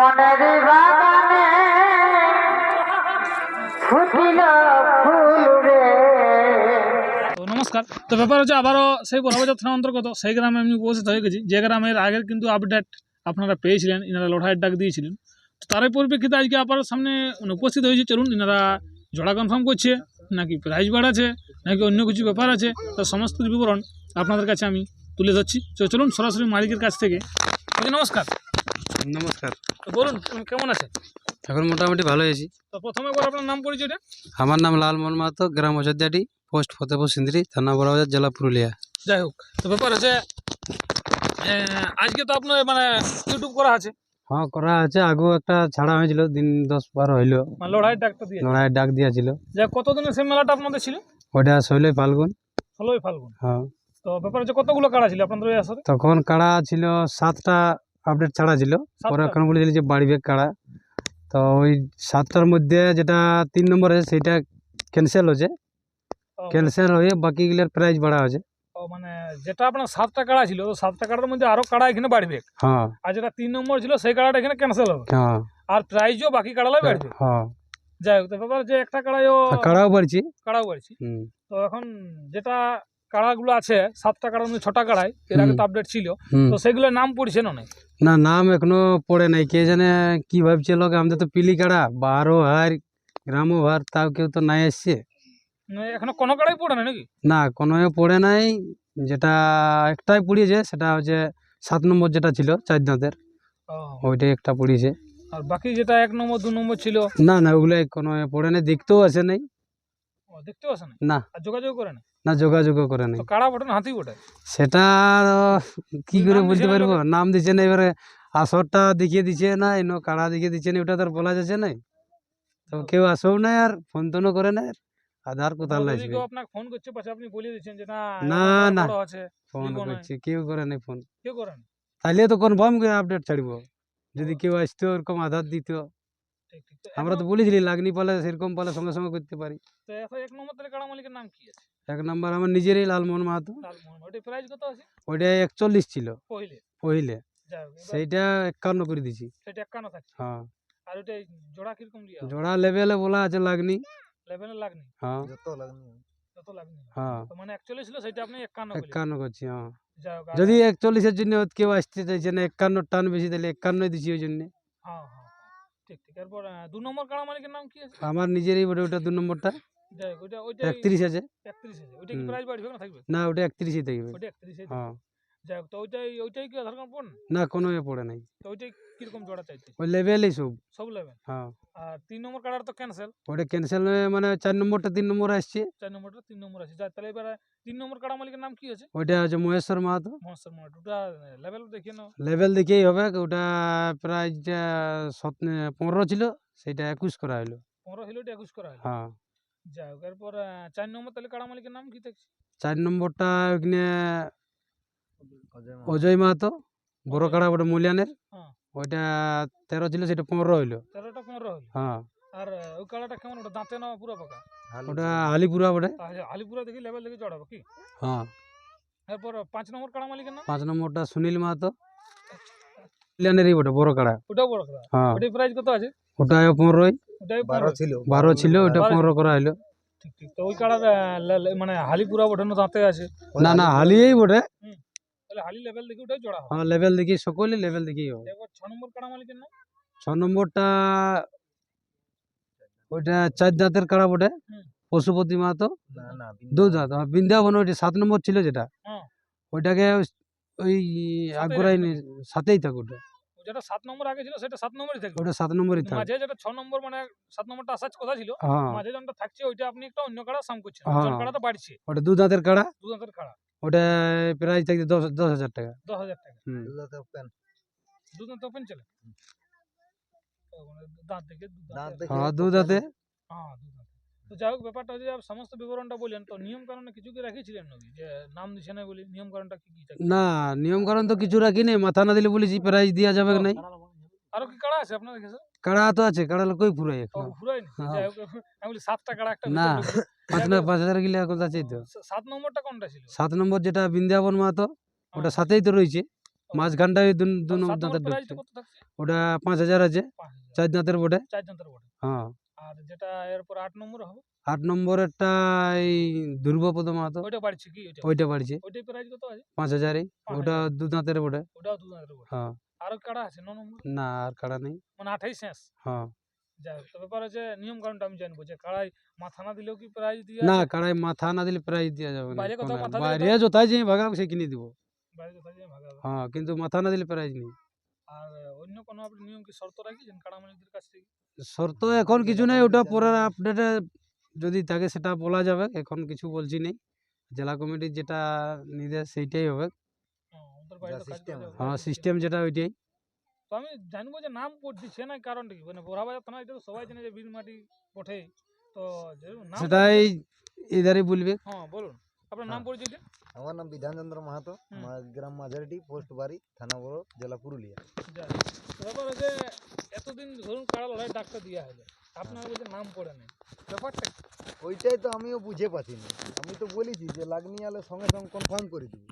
মনের বাগানে ফুটিল ফুল রে। নমস্কার। তো ব্যাপার হচ্ছে আবারও সেই বড়বাজার থানা অন্তর্গত, সেই গ্রামে আমি উপস্থিত হয়ে গেছি। যে গ্রামের আগের কিন্তু আপডেট আপনারা পেয়েছিলেন, ইনারা লড়াইয়ের ডাক দিয়েছিলেন। তো তারই পরিপ্রেক্ষিতে আজকে আবার সামনে মানে উপস্থিত হয়েছে। চলুন, ইনারা জোড়া কনফার্ম করছে, নাকি প্রাইজ বাড়াচ্ছে নাকি অন্য কিছু ব্যাপার আছে তো সমস্ত বিবরণ আপনাদের কাছে আমি তুলে ধরছি। তো চলুন, সরাসরি মালিকের কাছ থেকে। নমস্কার। নমস্কার। তো বলুন কেমন আছে এখন মোটামুটি ভালো আছি। তো প্রথমে আপনার নাম পরিচয়টা আমার নাম লালমোহন মাহাতো গ্রাম অযোধ্যাটি পোস্ট ফতেপুর সিন্দ্রি থানা বড়বাজার জেলা পুরুলিয়া। যাই হোক তো ব্যাপার আছে আজকে তো আপনার মানে ইউটিউব করা আছে। হ্যাঁ করা আছে। আগেও একটা ছাড়া হয়েছিল দিন দশ বারো হইল। লড়াইয়ের ডাকটা দিয়ে লড়াইয়ের ডাক দিয়েছিল। যে কতদিনের সেই মেলাটা আপনাদের ছিল? ওটা শৈলে ফাল্গুন। ষোলোই ফাল্গুন। হ্যাঁ। তো ব্যাপার হচ্ছে কতগুলো কাড়া ছিল আপনাদের তখন কাড়া ছিল সাতটা আপডেট ছাড়া ছিল। পরে? এখন বলেছিল যে বাড়িবে কাড়া। তো ওই সাতটার মধ্যে যেটা তিন নম্বর আছে সেটা ক্যান্সেল হয়েছে। ক্যান্সেল হয়ে বাকিগুলোর প্রাইস বাড়া হয়েছে। মানে যেটা আপনার সাতটা কাড়া ছিল তো সাতটা কাড়ার মধ্যে আরও কাড়া এখানে বাড়বে হ্যাঁ। আর যেটা তিন নম্বর ছিল সেই কাড়াটা এখানে ক্যান্সেল হবে। হ্যাঁ। আর প্রাইজও বাকি কাড়ালাই বাড়বে। হ্যাঁ। যাই হোক তো ব্যাপার যে একটা কাড়াইও কাড়াও বাড়ছি। কাড়াও বাড়ছি। তো এখন যেটা কাড়াগুলো আছে সাতটা কাড়া ছটা কাড়াই এর আগে তো আপডেট ছিল। তো সেগুলোর নাম পড়ছে না না নাম এখনও পড়ে নাই। কে জানে কি ভাবছে লোক? আমাদের তো পিলি কাড়া বারো হার গ্রামও হার তাও কেউ তো নাই আসছে এখনও কোনো কাড়াই পড়ে না নাকি? না কোনো পড়ে নাই। যেটা একটাই পড়িয়েছে সেটা হচ্ছে সাত নম্বর যেটা ছিল চার দাঁতের ওইটাই একটা পড়িয়েছে। আর বাকি যেটা এক নম্বর দু নম্বর ছিল? না না ওগুলো কোনো পড়ে নাই দেখতেও আসে নাই। ও, দেখতেও আসে না না। আর যোগাযোগ করে না না যোগাযোগও করে নাই। কাড়া বটে? না হাতি বটে? সেটা কি করে বলতে পারব? নাম দিচ্ছে না এবারে আসরটা দেখিয়ে দিচ্ছে না এনো কাড়া দেখিয়ে দিচ্ছে না ওটা তো আর বলা যাচ্ছে না। তো কেউ আসেও না আর ফোন টোনও করে না আধার কোথাও লাগবে আপনাকে ফোন করছে পাশে আপনি বলে দিচ্ছেন যে না না, না। ফোন। করছে কেউ করে নাই ফোন। কেউ করেন তাইলে তো কনফার্ম করে আপডেট ছাড়ব? যদি কেউ আসতো ওরকম আধার দিত। আমরা তো বলেছিলি লাগনি পালে সেরকম পালে সঙ্গে সঙ্গে করতে পারি। তো এক নম্বর তাহলে কাড়া মালিকের নাম কি আছে? এক নম্বর আমার নিজেরই লালমোহন মাহাতো। ওইটা একচল্লিশ ছিল। পহিলে। সেইটা একান্ন করে দিছি। হ্যাঁ। জোড়া লেভেলে বলা আছে লাগনি। হ্যাঁ। হ্যাঁ। একান্ন করছি হ্যাঁ। যদি একচল্লিশের জন্য কেউ আসতে চাইছে না একান্ন টান বেশি তাহলে একান্ন দিছি ওই জন্যে। আমার নিজেরই বটে ওটা দু নম্বরটা। একত্রিশ আছে না থাকবে? না ওটা একত্রিশই থাকবে। হ্যাঁ। যাই হোক তো ওইটাই ওইটাই কি আধার কার্ড না কোনো এ পড়ে নাই। তো ওইটাই কীরকম জোড়া চাইতে ওই লেভেলই সব। সব লেভেল হ্যাঁ। আর তিন নম্বর কার্ডার তো ক্যান্সেল ওটা ক্যান্সেল মানে চার নম্বরটা তিন নম্বর আসছে। চার নম্বরটা তিন নম্বর আছে যাই তাহলে এবারে তিন নম্বর কাড়া মালিকের নাম কি আছে? ওইটা হচ্ছে মহেশ্বর মাহাতো মনস্টার মার্ট ওটা লেভেল দেখিয়ে নাও। লেভেল দেখেই হবে। ওটা সত পনেরো ছিল সেটা একুশ করা হলো। পনেরো হলো ওটা একুশ করা হলো। হ্যাঁ। যাই হোক এরপর আহ, চার নম্বর তাহলে কাড়া মালিকের নাম কি চার নম্বরটা ওইখানে অজয় মাহাতো। বড়। কাড়া ওটা মূল্যানের। হ্যাঁ। ওইটা তেরো ছিল সেটা পনেরো হইল। তেরোটা পনেরো হলো হ্যাঁ। আর আহ, ওই কাড়াটা কেমন? ওটা দাঁতে না পুরো পাকা? ওটা আলিপুরা বটে। আলিপুরা দেখি লেভেল দেখি জড়াবো কি? হ্যাঁ। এরপর পাঁচ নম্বর কাড়া মালিকের নাম? পাঁচ নম্বরটা সুনীল মাহাতো। মূল্যানেরই বটে বড় কাড়া। ওটাও বড় কাড়া? হ্যাঁ। ওটাই প্রাইস কত আছে? ওটা পনেরোই। বারো ছিল। ওটা পনেরো করা হইল ঠিক ঠিক। তো ওই কাড়ার আহ, লে- লে- মানে হালিপুরা ওঠানো দাঁতে আছে। না না হালিয়েই বটে। হালি লেভেল দেখি ওটাই জড়া হ্যাঁ লেভেল দেখি সকলে লেভেল হবে। ছ নম্বর কাড়া মালিকের নাম? ছ নম্বরটা ওইটা চার দাঁতের কাড়া বটে। পশুপতি মাহাতো। না না দু দাঁত বৃন্দাবন ওইটা সাত নম্বর ছিল যেটা। হ্যাঁ। ওইটাকে ওই আগুরাই সাথেই থাক ওটা। যেটা সাত নম্বর আগে ছিল সেটা সাত নম্বরই থাকবে। ওটা সাত নম্বরই থাক। মাঝে যেটা ছ নম্বর মানে সাত নম্বরটা আসার কথা ছিল হ্যাঁ। মাঝে যেটা থাকছে ওইটা আপনি একটা অন্য কাড়া সাম করছেন। হ্যাঁ। কাড়াটা বাড়ছে। ওটা দু দাঁতের কাড়া? দু দাঁতের কাড়া। ওটা প্রাইস থাকছে দশ দশ হাজার টাকা। দশ হাজার টাকা। হুম। দু দাঁত ওপেন চলে দাঁত দেখে দাঁত দাঁত দেখে হ্যাঁ দু দাঁতে? হ্যাঁ দু দাঁত তো যাই হোক ব্যাপারটা যে সমস্ত বিবরণটা বললেন। তো নিয়ম কারণে কিছু কি রাখিয়েছিলেন নাকি? যে নাম দিচ্ছে না বলি নিয়ম কারণটা কি কি থাকে না নিয়ম কারণ তো কিছু রাখিনি মাথা না দিলে বলেছি প্রাইজ দেওয়া যাবে নাই। আরও কি কাড়া আছে আপনার কাছে? কাড়া তো আছে কাড়া কই ফুরাই এখন? ঘুরাই নি হ্যাঁ। যাই হোক আমি বলি সাতটা কাড়া একটা না, পাঁচ না পাঁচ হাজার কিলো কথা চাই তো। সাত নম্বরটা কোনটা ছিল? সাত নম্বর যেটা বৃন্দাবন মাহাতো ওটা। সাথেই তো রয়েছে। মাঝখানটায় দু দু নম্বর দাঁতের ওটা পাঁচ হাজার আছে চার দাঁতের বটে। চার জনের বটে। হ্যাঁ। আর যেটা এরপর আট নম্বর হবে? আট নম্বরেরটা এই ধ্রুবপদ মাহাতো। ওইটা বাড়ছে কি? ওইটা? বাড়ছে। ওইটাই প্রাইজ কত আছে? পাঁচ হাজারই। ওটা। দু দাঁতের বটে ওটাও দু হাজার বটে হ্যাঁ। আরও কাড়া আছে ন নম্বর? না আর কাড়া নেই। মানে আঠাইশ শেষ হ্যাঁ। তো ব্যাপার আছে নিয়ম কারণটা আমি জানব যে কাড়াই মাথা না দিলেও কি প্রাইজ দিয়ে না? কাড়াই মাথা না দিলে প্রাইজ দেওয়া যাবে না। বাইরে যোথায় যে ভাগাবো সে কিনে দিব। বাইরে ভাগাবে। হ্যাঁ কিন্তু মাথা না দিলে প্রাইজ নেই। আর অন্য কোনো আপনি নিয়ম কি শর্ত রাখিছেন কাড়া মালিকদের কাছ থেকে? শর্ত এখন কিছু নেই ওটা পরের আপডেটে যদি থাকে সেটা বলা যাবে এখন কিছু বলছি নেই। জেলা কমিটির যেটা নির্দেশ সেইটাই হবে। হ্যাঁ, হ্যাঁ সিস্টেম যেটা ওইটাই। তো আমি জানব যে নাম দিচ্ছে না কারণটা কি? মানে বোরাবাজার থানা এটা তো সবাই জানে যে বীরমাটি পঠে তো সেটাই এধারে বলবে। হ্যাঁ বলুন। আপনার নাম হ্যাঁ। পরিচয় আমার নাম বিধানচন্দ্র মাহাতো। গ্রাম মাঝারিটি পোস্ট বাড়ি থানা বড় জেলা পুরুলিয়া। ব্যাপার হচ্ছে এতদিন ধরুন কাড়া লড়াই ডাকটা দেওয়া হলো আপনার বলছে নাম পড়ে নেই। ব্যাপারটা ওইটাই তো আমিও বুঝে পাচ্ছি না আমি তো বলেছি যে লাগনি আলে সঙ্গে সঙ্গে কনফার্ম করে দেবো।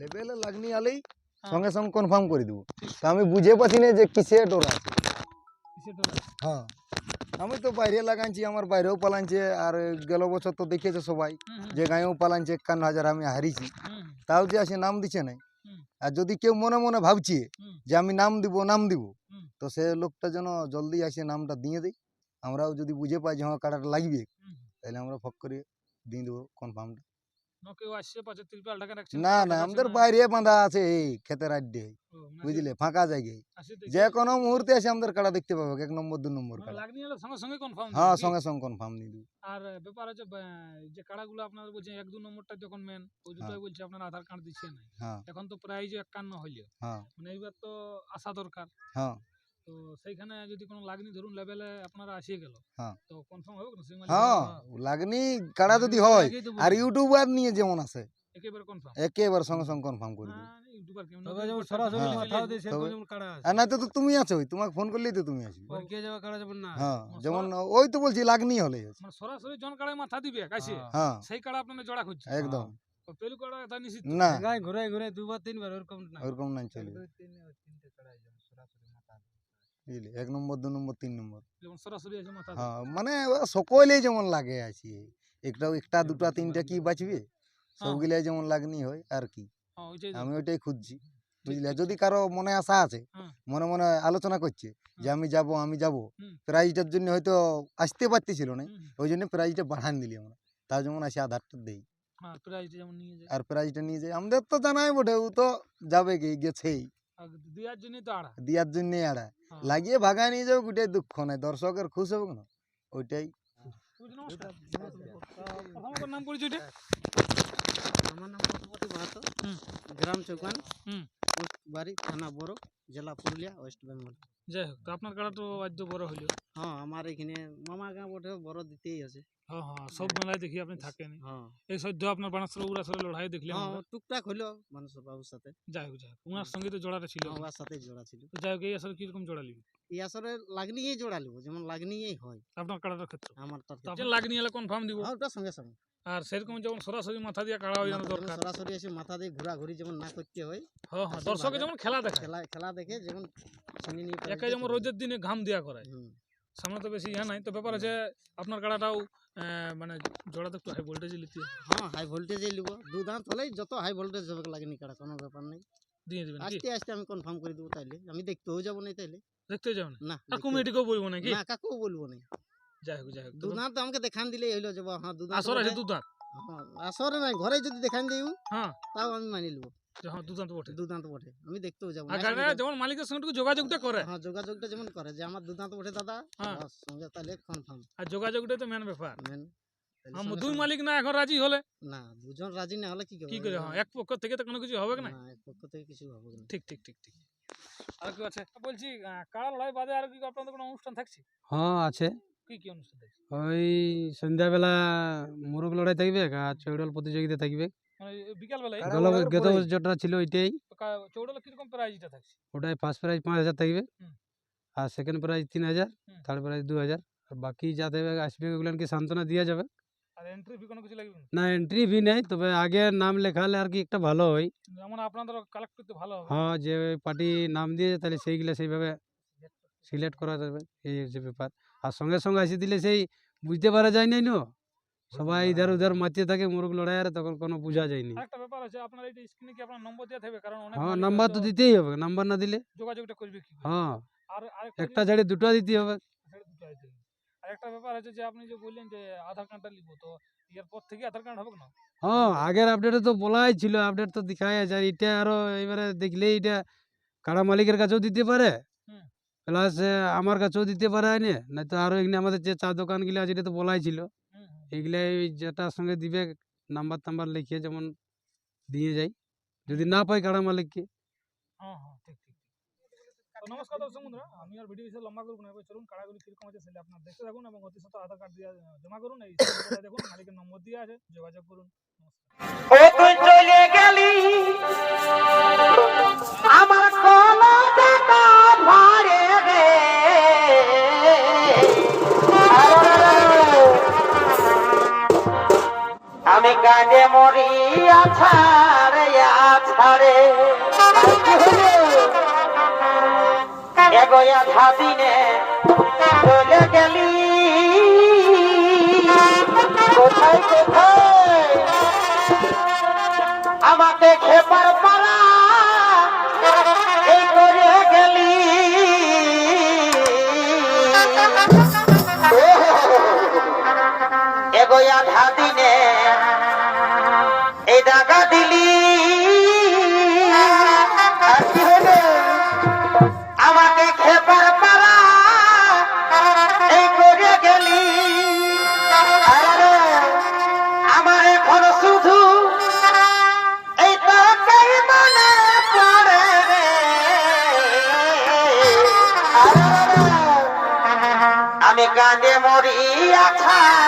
লেভেলে লাগনি আলেই হ্যাঁ। সঙ্গে সঙ্গে কনফার্ম করে দেবো। তো আমি বুঝে পাচ্ছি না যে কিসে ডোর আছে। কিসের ডরে? হ্যাঁ। আমি তো বাইরে লাগাইছি আমার বাইরেও পালানছে আর গেল বছর তো দেখেছে সবাই যে গাঁয়েও পালানছে একান্ন হাজার আমি হুম, তাও যে আসে নাম দিচ্ছে নাই। আর যদি কেউ মনে মনে ভাবছে যে আমি নাম দিব নাম দিব তো সে লোকটা যেন জলদি আসে নামটা দিয়ে দেয়। আমরাও যদি বুঝে পাই যে হ্যাঁ কাটাটা লাগবে। তাহলে আমরা ফক করে দিয়ে দেবো কনফার্মটা না না আমাদের বাইরে বাঁধা আছে এই ক্ষেতের আড্ডে বুঝলে ফাঁকা জায়গায়। যে কোনো মুহূর্তে এসে আমাদের কাটা দেখতে পাবে এক নম্বর দু নম্বর কাটা লাগনি সঙ্গে সঙ্গে কনফার্ম হ্যাঁ সঙ্গে সঙ্গে কনফার্ম দিয়ে দেবো। আর ব্যাপার হচ্ছে বা- যে কাড়াগুলো আপনারা বলছেন এক দু নম্বরটা যখন মেন ওই দুটোই বলছে আপনার আধার কার্ড দিচ্ছে না। হ্যাঁ। এখন তো প্রায় যে একান্ন হইল। হ্যাঁ। মানে এইবার তো আসা দরকার। হ্যাঁ। তো সেইখানে যদি কোনো লাগনি ধরুন লেভেলে আপনারা আসিয়ে গেল হ্যাঁ। তো কনফার্ম হবে না মালিক হ্যাঁ লাগনি কাটা যদি হয় আর ইউটিউবার নিয়ে যেমন আছে একেবারে কনফার্ম একেবারে সঙ্গে সঙ্গে কনফার্ম করে দেবো। ইউটিউবার কেমন? তবে যেমন সরাসরি হ্যাঁ। মাথাও দিয়ে সেরকম যেমন কাড়া আছে। আর না তো তো তুমি আছো তোমাকে ফোন করলেই তো তুমি কে কাড়া যাবে না? হ্যাঁ যেমন ওই তো বলছি লাগনি হলে মানে সরাসরি জন কাড়ায় মাথা দিবে কাছে হ্যাঁ। হ্যাঁ। সেই কাড়া আপনারা জোড়া খুঁজছে। একদম। তো পেলু কাড়া তা নিশ্চিত না গায়ে ঘুরে ঘুরে দুবার তিনবার ওরকম না ওরকম নাই চলবে বুঝলি এক নম্বর দু নম্বর তিন নম্বর সরাসরি হ্যাঁ মানে সকলেই যেমন লাগে আছে একটা একটা দুটা তিনটা কি বাঁচবে সবগুলাই যেমন লাগনি হয় আর কি। আমি ওইটাই খুঁজছি বুঝলে যদি কারও মনে আশা আছে। মনে মনে আলোচনা করছে যে আমি যাব আমি যাব প্রাইজটার জন্য হয়তো আসতে পারতেছিল না। ওই জন্য প্রাইজটা বাড়ান দিলি আমরা তার যেমন আসে আধারটা দেই হ্যাঁ প্রাইজ যেমন নিয়ে যায়। আর প্রাইজটা নিয়ে যাই আমাদের তো জানাই বটে ও তো যাবে কি গেছেই। আর জন্যই তো আড়া দিয়ার জন্য আড়া হ্যাঁ। লাগিয়ে ভাগায় নিয়ে যাবে ওইটাই দুঃখ নাই দর্শকের খুশ হবে না ওইটাই। নাম পরিচয়টা? আমার নাম পশুপতি মাহাতো। গ্রাম চৌকান বাড়ি থানা বড় জেলা পুরুলিয়া ওয়েস্ট বেঙ্গল। যাই হোক তো আপনার কাড়া তো আজ বড় হইল হ্যাঁ আমার এখানে মামা গাঁ বটে বড় দিতেই আছে। হ্যাঁ হ্যাঁ সব মেলায় দেখি আপনি থাকেন হ্যাঁ। এই সদ্য আপনার বানাসর লড়াই দেখলাম হ্যাঁ টুকটাক মানুষের বাবুর সাথে। যাই হোক যাই হোক উনার সঙ্গে তো জোড়াটা ছিল। হ্যাঁ, সাথে জোড়া ছিল। তো যাই হোক এই আসলে কীরকম জোড়া লিবি এই আসরে লাগনিয়েই জোড়া লিব যেমন লাগনিয়েই হয়। আপনার কাড়াটার ক্ষেত্রে? আমার তার তো আপনি লাগনি কনফার্ম দিব। হ্যাঁ ওটা সঙ্গে সঙ্গে। আর সেরকম যেমন সরাসরি মাথা দিয়ে কাড়া হয়ে দরকার। সরাসরি এসে মাথা দিয়ে ঘোরাঘুরি যেমন না করতে হয় হ্যাঁ হ্যাঁ দর্শকে যেমন খেলা দেখে খেলা খেলা দেখে যেমন একে যেমন রোদের দিনে ঘাম দেওয়া করায়। সামনে তো বেশি ইয়া নাই। তো ব্যাপার আছে আপনার কাড়াটাও মানে জোড়াতে একটু হাই ভোল্টেজে হবে। হ্যাঁ হাই ভোল্টেজে লিব দু দাঁত হলেই যত হাই ভোল্টেজ হবে লাগনি কাটা কোনো ব্যাপার নেই। দিয়ে দেবেন আস্তে আস্তে আমি কনফার্ম করে দেবো তাইলে। আমি দেখতেও যাব না তাইলে। দেখতে যাও না? আর দেখতেও- কমিটিকেও বলব নাকি? না কাকেও বলব না। যাই হোক যাই হোক দু দাঁত আমাকে দেখান দিলেই হইল যে হ্যাঁ দু দাঁত আসর আছে দু দাঁত? হ্যাঁ, আসরে নাই ঘরে যদি দেখান দিই হ্যাঁ। তাও আমি মানি লিব। যে হ্যাঁ বটে। বটে। আমি দেখতেও যাব। আর না যেমন মালিকের সঙ্গে একটু যোগাযোগটা করে। হ্যাঁ যোগাযোগটা যেমন করে যে আমার বটে দাদা। হ্যাঁ। বাস, সঙ্গে তাহলে কনফার্ম আর যোগাযোগটা তো মেন ব্যাপার। মেন হ্যাঁ দুই মালিক না এখন রাজি হলে? না দুজন রাজি না হলে কি কি করে হ্যাঁ এক পক্ষ থেকে তো কোনো কিছু হবে না? এক পক্ষ থেকে কিছু হবে না। ঠিক ঠিক ঠিক ঠিক। আর কি আছে? বলছি লড়াই বাদে আর কি আপনাদের কোনো অনুষ্ঠান থাকছে? হ্যাঁ আছে। কি কি অনুষ্ঠান থাকছে? ওই সন্ধ্যাবেলা মুরগ লড়াই থাকবে আর চৌড়ল প্রতিযোগিতা থাকবে। মানে বিকাল বেলায় গত বছর যেটা ছিল ওইটাই। চৌড়ালে কীরকম প্রাইজটা থাকছে? ওটাই ফার্স্ট প্রাইজ পাঁচ হাজার থাকবে। আর সেকেন্ড প্রাইজ তিন হাজার থার্ড প্রাইজ দু হাজার। আর বাকি যা দেবে আসবে ওগুলো কি সান্ত্বনা দেওয়া যাবে। আর আর এন্ট্রি ফি কোনো কিছু লাগবে না এন্ট্রি ফি নেই তবে আগে নাম লেখালে আর কি একটা ভালো হয়। যেমন আপনাদের কালেক্ট করতে ভালো হবে। হ্যাঁ যে পার্টি নাম দিয়েছে তাহলে সেইগুলা সেইভাবে সিলেক্ট করা যাবে এই হচ্ছে ব্যাপার। আর সঙ্গে সঙ্গে আসি দিলে সেই বুঝতে পারা যায় নাই নো? সবাই ইধার উধার মাতিয়ে থাকে মুরগ লড়াই আর তখন কোনো বোঝা যায়নি। একটা ব্যাপার আছে আপনার এই স্ক্রিনে কি আপনার নম্বর দেওয়া থাকবে? কারণ অনেক হ্যাঁ নাম্বার তো দিতেই হবে নাম্বার না দিলে? যোগাযোগটা করবে কি হ্যাঁ আর আরেকটা একটা ছাড়ে দুটো দিতে হবে। তো। আরেকটা ব্যাপার আছে যে আপনি যে বললেন যে আধার কার্ডটা নিব তো এর পর থেকে আধার কার্ড হবে না? হ্যাঁ আগের আপডেটে তো বলাই ছিল আপডেট তো দেখাই আছে আর এটা আরও এবারে দেখলে এটা কাড়া মালিকের কাছেও দিতে পারে। প্লাস আমার কাছেও দিতে পারে না তো আরও এখানে আমাদের যে চা দোকানগুলো আছে এটা তো বলাই ছিল। হুম। যেটার সঙ্গে দিবে নাম্বার টাম্বার লিখিয়ে যেমন দিয়ে যাই। যদি না পাই কাড়া মালিককে। হ্যাঁ হ্যাঁ ঠিক ঠিক। তো নমস্কার দর্শক বন্ধুরা আমি আর ভিডিও বিষয়ে লম্বা করব না। এবার চলুন কাড়াগুলি কীরকম আছে সেটা আপনার দেখতে থাকুন এবং অতি সত্ত্বর আধার কার্ড দিয়ে জমা করুন। এই দেখুন মালিকের নম্বর দিয়ে আছে যোগাযোগ করুন। নমস্কার। ও তুই চলে গেলি। আমি মরিয়া মরি ছাড়ে। আছাড়ে এগোয়া চলে গেলি। কোথায় কোথায়? আমাকে খেপার পালা আমি